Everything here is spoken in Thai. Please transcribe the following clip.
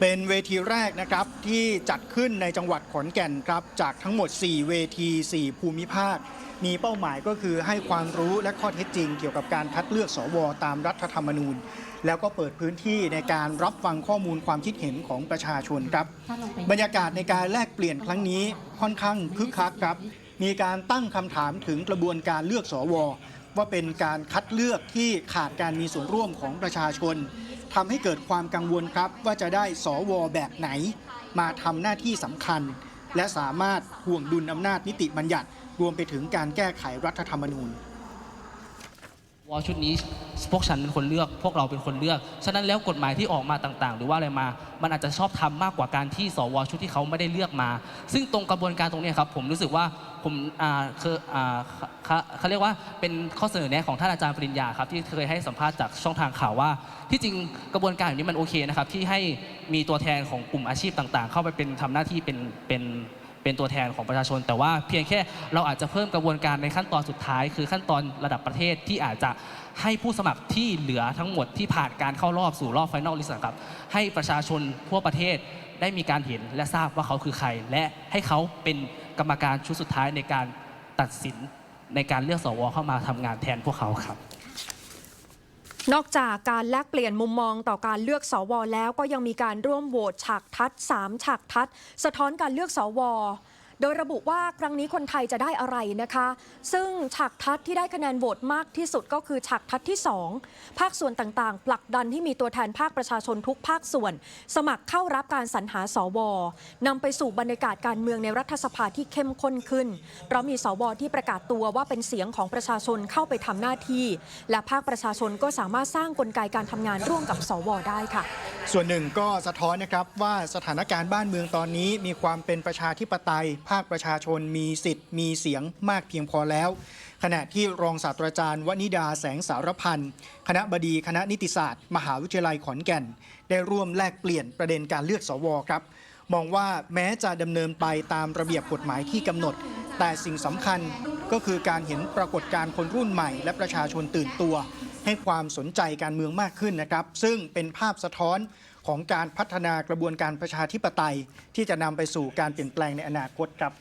เป็นเวทีแรกนะครับที่จัดขึ้นในจังหวัดขอนแก่นครับจากทั้งหมด 4 เวที 4 ภูมิภาค มีเป้าหมายก็คือให้ความรู้และข้อเท็จจริง เกี่ยวกับการคัดเลือกสวตามรัฐธรรมนูญ แล้วก็เปิดพื้นที่ในการรับฟังข้อมูลความคิดเห็นของประชาชนครับ บรรยากาศในการแลกเปลี่ยนครั้งนี้ค่อนข้างคึกคักครับ มีการตั้งคำถามถึงกระบวนการเลือกสวว่าเป็นการคัดเลือกที่ขาดการมีส่วนร่วมของประชาชนทำให้เกิดความกังวลครับ ว่าจะได้สวแบบไหน มาทำหน้าที่สำคัญ และสามารถห่วงดุลอำนาจนิติบัญญัติ รวมไปถึงการแก้ไขรัฐธรรมนูญ วอชุดนี้พวกฉันเป็นคนเลือก พวกเราเป็นคนเลือก ฉะนั้นแล้วกฎหมายที่ออกมาต่างๆ หรือว่าอะไรมา มันอาจจะชอบทำมากกว่าการที่สวชุดที่เขาไม่ได้เลือกมา ซึ่งตรงกระบวนการตรงนี้ครับ ผมรู้สึกว่าผมอ่าคืออ่าเขาเขาเรียกว่าเป็นข้อเสนอแนะของท่านอาจารย์ปริญญาครับที่เคยให้สัมภาษณ์จากช่องทางข่าวว่า ที่จริงกระบวนการอย่างนี้มันโอเคนะครับที่ให้มีตัวแทนของกลุ่มอาชีพต่างๆ เข้าไปเป็นทำหน้าที่เป็นเป็น เป็นตัวแทนของประชาชน แต่ว่าเพียงแค่เราอาจจะเพิ่มกระบวนการในขั้นตอนสุดท้าย คือขั้นตอนระดับประเทศที่อาจจะให้ผู้สมัครที่เหลือทั้งหมดที่ผ่านการเข้ารอบสู่รอบไฟนอลลิสต์ครับให้ประชาชนทั่วประเทศได้มีการเห็นและทราบว่าเขาคือใคร และให้เขาเป็นกรรมการชุดสุดท้ายในการตัดสินในการเลือกสวเข้ามาทำงานแทนพวกเขาครับ นอกจากการแลกเปลี่ยนมุมมองต่อการเลือกสวแล้วก็ยังมีการร่วมโหวตฉากทัศน์3ฉากทัศน์สะท้อนการเลือกสว โดยระบุว่าครั้งนี้คนไทยจะได้อะไรนะคะ ซึ่งฉากทัศน์ที่ได้คะแนนโหวตมากที่สุดก็คือฉากทัศน์ที่ 2 ภาคส่วนต่างๆผลักดันที่มีตัวแทนภาคประชาชนทุกภาคส่วน สมัครเข้ารับการสรรหาสวนำไปสู่บรรยากาศการเมืองในรัฐสภาที่เข้มข้นขึ้น เพราะมีสวที่ประกาศตัวว่าเป็นเสียงของประชาชนเข้าไปทำหน้าที่ และภาคประชาชนก็สามารถสร้างกลไกการทำงานร่วมกับสวได้ค่ะ ส่วนหนึ่งก็สะท้อนนะครับว่าสถานการณ์บ้านเมืองตอนนี้มีความเป็นประชาธิปไตยภาคประชาชนมีสิทธิ์มีเสียงมากเพียงพอแล้ว ขณะที่รองศาสตราจารย์วนิดาแสงสารพันธ์คณะบดีคณะนิติศาสตร์ มหาวิทยาลัยขอนแก่น ได้ร่วมแลกเปลี่ยนประเด็นการเลือกสวครับ มองว่าแม้จะดำเนินไปตามระเบียบกฎหมายที่กำหนด แต่สิ่งสำคัญก็คือการเห็นปรากฏการณ์คนรุ่นใหม่ และประชาชนตื่นตัว ให้ความสนใจการเมืองมากขึ้นนะครับ ซึ่งเป็นภาพสะท้อน ของการพัฒนากระบวนการประชาธิปไตย ที่จะนำไปสู่การเปลี่ยนแปลงในอนาคตครับ